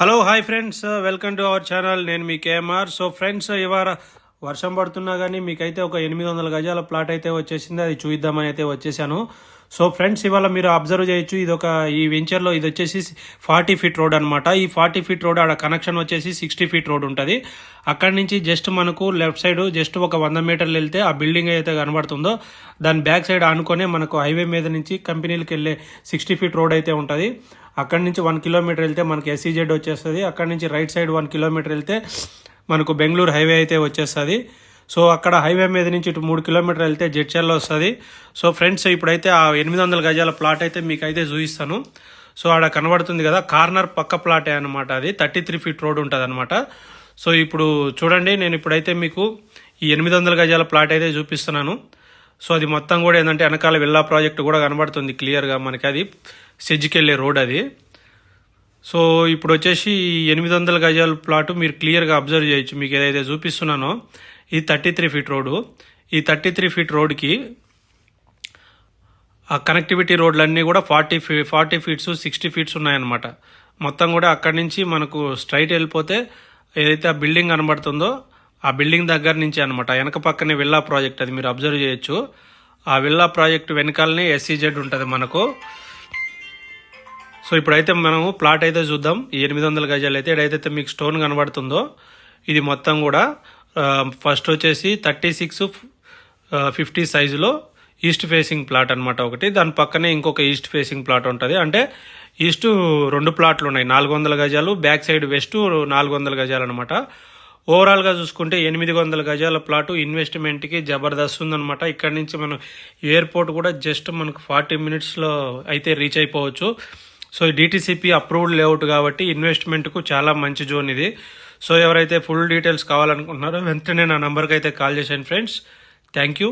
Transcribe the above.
Hello hi friends welcome to our channel నేను మీ KMR so friends ఇవాళ వర్షం పడుతున్నా కానీ మీకైతే ఒక ఎనిమిది వందల గజాల ప్లాట్ అయితే వచ్చేసింది. అది చూద్దామని అయితే వచ్చేసాను. సో ఫ్రెండ్స్ ఇవాళ మీరు అబ్జర్వ్ చేయొచ్చు. ఇది ఒక ఈ వెంచర్లో ఇది వచ్చేసి ఫార్టీ ఫీట్ రోడ్ అనమాట ఈ ఫార్టీ ఫీట్ రోడ్ ఆడ కనెక్షన్ వచ్చేసి సిక్స్టీ ఫీట్ రోడ్ ఉంటుంది. అక్కడి నుంచి జస్ట్ మనకు లెఫ్ట్ సైడ్ జస్ట్ ఒక వంద మీటర్లు వెళ్తే ఆ బిల్డింగ్ అయితే కనబడుతుందో దాని బ్యాక్ సైడ్ ఆనుకొనే మనకు హైవే మీద నుంచి కంపెనీలకు వెళ్ళే సిక్స్టీ ఫీట్ రోడ్ అయితే ఉంటుంది. అక్కడి నుంచి వన్ కిలోమీటర్ వెళ్తే మనకి ఎస్సీజెడ్ వచ్చేస్తుంది. అక్కడి నుంచి రైట్ సైడ్ వన్ కిలోమీటర్ వెళ్తే మనకు బెంగళూరు హైవే అయితే వచ్చేస్తుంది. సో అక్కడ హైవే మీద నుంచి ఇటు మూడు కిలోమీటర్ వెళ్తే జడ్చర్లో వస్తుంది. సో ఫ్రెండ్స్ ఇప్పుడైతే ఆ ఎనిమిది వందల గజాల ప్లాట్ అయితే మీకు అయితే చూపిస్తాను. సో ఆడ కనబడుతుంది కదా కార్నర్ పక్క ప్లాటే అనమాట అది. థర్టీ త్రీ ఫీట్ రోడ్ ఉంటుంది అనమాట సో ఇప్పుడు చూడండి నేను ఇప్పుడైతే మీకు ఈ ఎనిమిది వందల గజాల ప్లాట్ అయితే చూపిస్తున్నాను. సో అది మొత్తం కూడా ఏంటంటే వెనకాల విల్లా ప్రాజెక్ట్ కూడా కనబడుతుంది క్లియర్గా మనకి. అది సెజ్జికెళ్ళే రోడ్ అది. సో ఇప్పుడు వచ్చేసి ఎనిమిది వందల గజాల ప్లాట్ మీరు క్లియర్గా అబ్జర్వ్ చేయొచ్చు. మీకు ఏదైతే చూపిస్తున్నానో ఇది థర్టీ త్రీ ఫీట్ రోడ్డు. ఈ థర్టీ త్రీ ఫీట్ రోడ్కి ఆ కనెక్టివిటీ రోడ్లన్నీ కూడా forty fee forty feets sixty feets ఉన్నాయన్నమాట. మొత్తం కూడా అక్కడి నుంచి మనకు స్ట్రైట్ వెళ్ళిపోతే ఏదైతే ఆ బిల్డింగ్ కనబడుతుందో ఆ బిల్డింగ్ దగ్గర నుంచి అనమాట వెనక పక్కనే విల్లా ప్రాజెక్ట్ అది మీరు అబ్జర్వ్ చేయొచ్చు. ఆ విల్లా ప్రాజెక్ట్ వెనకాలనే ఎస్సీజెడ్ ఉంటుంది మనకు. సో ఇప్పుడైతే మనము ప్లాట్ అయితే చూద్దాం. ఈ ఎనిమిది వందల గజాలు అయితే ఏదైతే మీకు స్టోన్ కనబడుతుందో ఇది మొత్తం కూడా ఫస్ట్ వచ్చేసి థర్టీ సిక్స్ ఫిఫ్టీ సైజులో ఈస్ట్ ఫేసింగ్ ప్లాట్ అనమాట ఒకటి. దాని పక్కనే ఇంకొక ఈస్ట్ ఫేసింగ్ ప్లాట్ ఉంటుంది. అంటే ఈస్ట్ రెండు ప్లాట్లు ఉన్నాయి. నాలుగు వందల గజాలు బ్యాక్ సైడ్ వెస్ట్ నాలుగు వందల గజాలు అనమాట ఓవరాల్గా చూసుకుంటే ఎనిమిది వందల గజాల ప్లాటు ఇన్వెస్ట్మెంట్కి జబర్దస్త్ ఉందనమాట ఇక్కడ నుంచి మనం ఎయిర్పోర్ట్ కూడా జస్ట్ మనకు ఫార్టీ మినిట్స్లో అయితే రీచ్ అయిపోవచ్చు. సో డిటీసీపీ అప్రూవ్డ్ లేఅవుట్ కాబట్టి ఇన్వెస్ట్మెంట్కు చాలా మంచి జోన్ ఇది. సో ఎవరైతే ఫుల్ డీటెయిల్స్ కావాలనుకుంటున్నారో వెంటనే నా నెంబర్కి అయితే కాల్ చేశాను ఫ్రెండ్స్ థ్యాంక్ యూ